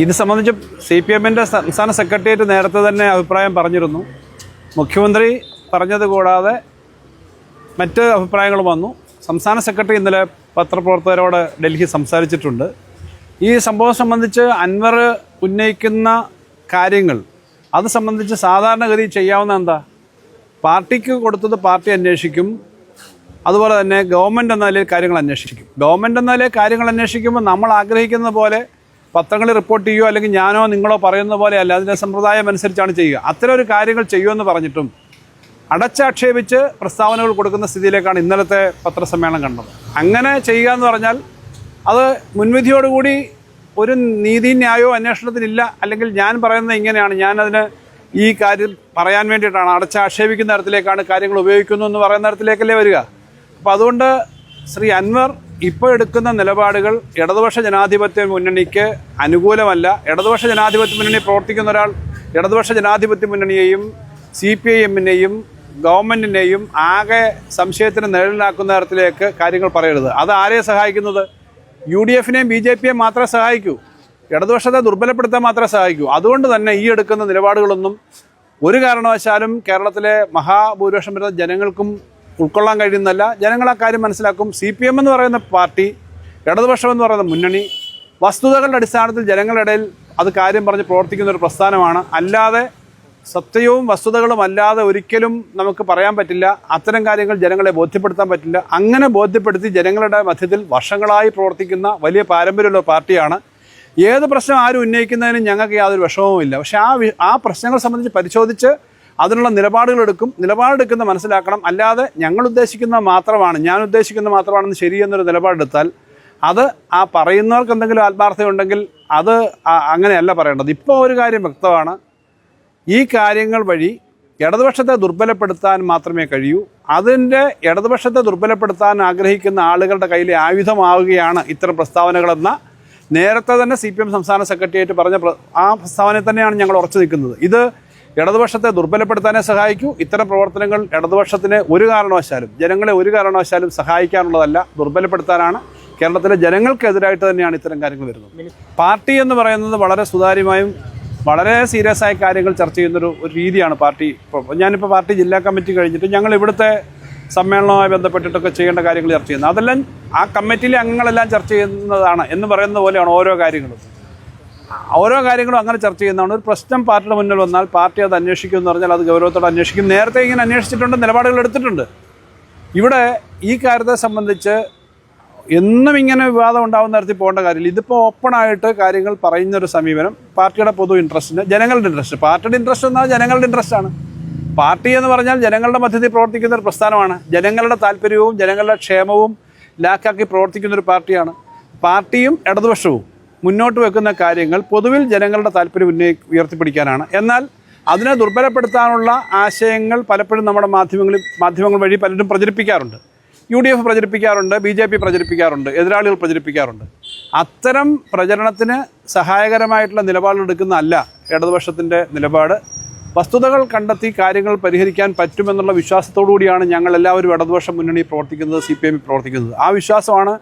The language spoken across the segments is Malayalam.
ഇത് സംബന്ധിച്ച് സി പി എമ്മിന്റെ സംസ്ഥാന സെക്രട്ടേറിയറ്റ് നേരത്തെ തന്നെ അഭിപ്രായം പറഞ്ഞിരുന്നു. മുഖ്യമന്ത്രി പറഞ്ഞത് കൂടാതെ മറ്റ് അഭിപ്രായങ്ങൾ വന്നു. സംസ്ഥാന സെക്രട്ടറി ഇന്നലെ പത്രപ്രവർത്തകരോട് ഡൽഹി സംസാരിച്ചിട്ടുണ്ട്. ഈ സംഭവം സംബന്ധിച്ച് അൻവർ ഉന്നയിക്കുന്ന കാര്യങ്ങൾ അത് സംബന്ധിച്ച് സാധാരണഗതി ചെയ്യാവുന്ന എന്താ? പാർട്ടിക്ക് കൊടുത്തത് പാർട്ടി അന്വേഷിക്കും. അതുപോലെ തന്നെ ഗവൺമെന്റ് എന്ന നിലയിൽ കാര്യങ്ങൾ അന്വേഷിക്കും. ഗവൺമെന്റ് എന്ന നിലയിൽ കാര്യങ്ങൾ അന്വേഷിക്കുമ്പോൾ നമ്മൾ ആഗ്രഹിക്കുന്ന പോലെ പത്രങ്ങളിൽ റിപ്പോർട്ട് ചെയ്യുകയോ അല്ലെങ്കിൽ ഞാനോ നിങ്ങളോ പറയുന്ന പോലെയല്ല അതിന്റെ സമ്പ്രദായം അനുസരിച്ചാണ് ചെയ്യുക. അത്തരം ഒരു കാര്യങ്ങൾ ചെയ്യുമെന്ന് പറഞ്ഞിട്ടും അടച്ചാക്ഷേപിച്ച് പ്രസ്താവനകൾ കൊടുക്കുന്ന സ്ഥിതിയിലേക്കാണ് ഇന്നലത്തെ പത്രസമ്മേളനം കണ്ടത്. അങ്ങനെ ചെയ്യുക എന്ന് പറഞ്ഞാൽ അത് മുൻവിധിയോടുകൂടി ഒരു നീതിന്യായോ അന്വേഷണത്തിനില്ല. അല്ലെങ്കിൽ ഞാൻ പറയുന്നത് ഇങ്ങനെയാണ്. ഞാനതിന് ഈ കാര്യം പറയാൻ വേണ്ടിയിട്ടാണ്. അടച്ചാക്ഷേപിക്കുന്ന തരത്തിലേക്കാണ് കാര്യങ്ങൾ ഉപയോഗിക്കുന്നു എന്ന് പറയുന്ന തരത്തിലേക്കല്ലേ വരിക. അപ്പോൾ അതുകൊണ്ട് ശ്രീ അൻവർ ഇപ്പോൾ എടുക്കുന്ന നിലപാടുകൾ ഇടതുപക്ഷ ജനാധിപത്യ മുന്നണിക്ക് അനുകൂലമല്ല. ഇടതുപക്ഷ ജനാധിപത്യ മുന്നണി പ്രവർത്തിക്കുന്ന ഒരാൾ ഇടതുപക്ഷ ജനാധിപത്യ മുന്നണിയെയും സി പി ഐ എമ്മിനെയും ഗവൺമെന്റിനെയും ആകെ സംശയത്തിന് നിഴലിലാക്കുന്ന തരത്തിലേക്ക് കാര്യങ്ങൾ പറയരുത്. അത് ആരെ സഹായിക്കുന്നത്? യു ഡി എഫിനെയും ബി ജെ പിയെയും മാത്രമേ സഹായിക്കൂ. ഇടതുപക്ഷത്തെ ദുർബലപ്പെടുത്താൻ മാത്രമേ സഹായിക്കൂ. അതുകൊണ്ട് തന്നെ ഈ എടുക്കുന്ന നിലപാടുകളൊന്നും ഒരു കാരണവശാലും കേരളത്തിലെ മഹാഭൂരിപക്ഷം വരുന്ന ജനങ്ങൾക്കും ഉൾക്കൊള്ളാൻ കഴിയുന്നല്ല ജനങ്ങൾ ആ കാര്യം മനസ്സിലാക്കും. സി പി എം എന്ന് പറയുന്ന പാർട്ടി ഇടതുപക്ഷം എന്ന് പറയുന്ന മുന്നണി വസ്തുതകളുടെ അടിസ്ഥാനത്തിൽ ജനങ്ങളുടെ ഇടയിൽ അത് കാര്യം പറഞ്ഞ് പ്രവർത്തിക്കുന്ന ഒരു പ്രസ്ഥാനമാണ്. അല്ലാതെ സത്യവും വസ്തുതകളും അല്ലാതെ ഒരിക്കലും നമുക്ക് പറയാൻ പറ്റില്ല. അത്തരം കാര്യങ്ങൾ ജനങ്ങളെ ബോധ്യപ്പെടുത്താൻ പറ്റില്ല. അങ്ങനെ ബോധ്യപ്പെടുത്തി ജനങ്ങളുടെ മധ്യത്തിൽ വർഷങ്ങളായി പ്രവർത്തിക്കുന്ന വലിയ പാരമ്പര്യമുള്ള പാർട്ടിയാണ്. ഏത് പ്രശ്നം ആരും ഉന്നയിക്കുന്നതിനും ഞങ്ങൾക്ക് യാതൊരു വിഷമവുമില്ല. പക്ഷേ ആ ആ പ്രശ്നങ്ങൾ സംബന്ധിച്ച് പരിശോധിച്ച് അതിനുള്ള നിലപാടുകൾ എടുക്കും. നിലപാടെടുക്കുന്ന മനസ്സിലാക്കണം. അല്ലാതെ ഞങ്ങൾ ഉദ്ദേശിക്കുന്ന മാത്രമാണ് ഞാൻ ഉദ്ദേശിക്കുന്ന മാത്രമാണെന്ന് ശരിയെന്നൊരു നിലപാടെടുത്താൽ അത് ആ പറയുന്നവർക്ക് എന്തെങ്കിലും ആത്മാർത്ഥതയുണ്ടെങ്കിൽ അത് അങ്ങനെയല്ല പറയേണ്ടത്. ഇപ്പോൾ ഒരു കാര്യം വ്യക്തമാണ്. ഈ കാര്യങ്ങൾ വഴി ഇടതുപക്ഷത്തെ ദുർബലപ്പെടുത്താൻ മാത്രമേ കഴിയൂ. അതിന്റെ ഇടതുപക്ഷത്തെ ദുർബലപ്പെടുത്താൻ ആഗ്രഹിക്കുന്ന ആളുകളുടെ കയ്യിലെ ആയുധമാവുകയാണ് ഇത്തരം പ്രസ്താവനകളെന്ന നേരത്തെ തന്നെ സി പി എം സംസ്ഥാന സെക്രട്ടേറിയറ്റ് പറഞ്ഞ ആ പ്രസ്താവനയിൽ തന്നെയാണ് ഞങ്ങൾ ഉറച്ചു നിൽക്കുന്നത്. ഇത് ഇടതുപക്ഷത്തെ ദുർബലപ്പെടുത്താനേ സഹായിക്കൂ. ഇത്തരം പ്രവർത്തനങ്ങൾ ഇടതുപക്ഷത്തിന് ഒരു കാരണവശാലും ജനങ്ങളെ ഒരു കാരണവശാലും സഹായിക്കാനുള്ളതല്ല. ദുർബലപ്പെടുത്താനാണ് കേരളത്തിലെ ജനങ്ങൾക്കെതിരായിട്ട് തന്നെയാണ് ഇത്തരം കാര്യങ്ങൾ വരുന്നത്. പാർട്ടി എന്ന് പറയുന്നത് വളരെ സുതാര്യമായും വളരെ സീരിയസ് ആയ കാര്യങ്ങൾ ചർച്ച ചെയ്യുന്നൊരു ഒരു രീതിയാണ് പാർട്ടി. ഞാനിപ്പോൾ പാർട്ടി ജില്ലാ കമ്മിറ്റി കഴിഞ്ഞിട്ട് ഞങ്ങൾ ഇവിടുത്തെ സമ്മേളനവുമായി ബന്ധപ്പെട്ടിട്ടൊക്കെ ചെയ്യേണ്ട കാര്യങ്ങൾ ചർച്ച ചെയ്യുന്നത് അതെല്ലാം ആ കമ്മിറ്റിയിലെ അംഗങ്ങളെല്ലാം ചർച്ച ചെയ്യുന്നതാണ് എന്ന് പറയുന്ന പോലെയാണ് ഓരോ കാര്യങ്ങളും. ഓരോ കാര്യങ്ങളും അങ്ങനെ ചർച്ച ചെയ്യുന്നതാണ്. ഒരു പ്രശ്നം പാർട്ടിയുടെ മുന്നിൽ വന്നാൽ പാർട്ടി അത് അന്വേഷിക്കും എന്ന് പറഞ്ഞാൽ അത് ഗൗരവത്തോടെ അന്വേഷിക്കും. നേരത്തെ ഇങ്ങനെ അന്വേഷിച്ചിട്ടുണ്ട് നിലപാടുകൾ എടുത്തിട്ടുണ്ട്. ഇവിടെ ഈ കാര്യത്തെ സംബന്ധിച്ച് എന്നും ഇങ്ങനെ വിവാദം ഉണ്ടാകുന്ന തരത്തിൽ പോകേണ്ട കാര്യമില്ല. ഇതിപ്പോൾ ഓപ്പണായിട്ട് കാര്യങ്ങൾ പറയുന്ന ഒരു സമീപനം പാർട്ടിയുടെ പൊതു ഇൻട്രസ്റ്റിന് ജനങ്ങളുടെ ഇൻട്രസ്റ്റ് പാർട്ടിയുടെ ഇൻട്രസ്റ്റ് എന്നാൽ ജനങ്ങളുടെ ഇൻട്രസ്റ്റ് ആണ്. പാർട്ടി എന്ന് പറഞ്ഞാൽ ജനങ്ങളുടെ മധ്യത്തിൽ പ്രവർത്തിക്കുന്ന ഒരു പ്രസ്ഥാനമാണ്. ജനങ്ങളുടെ താല്പര്യവും ജനങ്ങളുടെ ക്ഷേമവും ലാക്കാക്കി പ്രവർത്തിക്കുന്ന ഒരു പാർട്ടിയാണ്. പാർട്ടിയും ഇടതുപക്ഷവും. മുന്നോട്ട് വെക്കുന്ന കാര്യങ്ങൾ പൊതുവിൽ ജനങ്ങളുടെ താല്പര്യം ഉന്നയി ഉയർത്തിപ്പിടിക്കാനാണ്. എന്നാൽ അതിനെ ദുർബലപ്പെടുത്താനുള്ള ആശയങ്ങൾ പലപ്പോഴും നമ്മുടെ മാധ്യമങ്ങളിൽ മാധ്യമങ്ങൾ വഴി പലരും പ്രചരിപ്പിക്കാറുണ്ട്. യു ഡി എഫ് പ്രചരിപ്പിക്കാറുണ്ട് ബി ജെ പി പ്രചരിപ്പിക്കാറുണ്ട് എതിരാളികൾ പ്രചരിപ്പിക്കാറുണ്ട്. അത്തരം പ്രചരണത്തിന് സഹായകരമായിട്ടുള്ള നിലപാടെടുക്കുന്നതല്ല ഇടതുപക്ഷത്തിന്റെ നിലപാട്. വസ്തുതകൾ കണ്ടെത്തി കാര്യങ്ങൾ പരിഹരിക്കാൻ പറ്റുമെന്നുള്ള കൂടിയാണ് ഞങ്ങൾ എല്ലാവരും ഇടതുപക്ഷ മുന്നണി പ്രവർത്തിക്കുന്നത് സി പി എം പ്രവർത്തിക്കുന്നത്. ആ വിശ്വാസമാണ്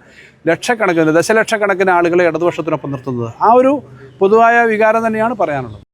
ലക്ഷക്കണക്കിന് ദശലക്ഷക്കണക്കിന് ആളുകളെ ഇടതുപക്ഷത്തിനൊപ്പം നിർത്തുന്നത്. ആ ഒരു പൊതുവായ വികാരം തന്നെയാണ് പറയാനുള്ളത്.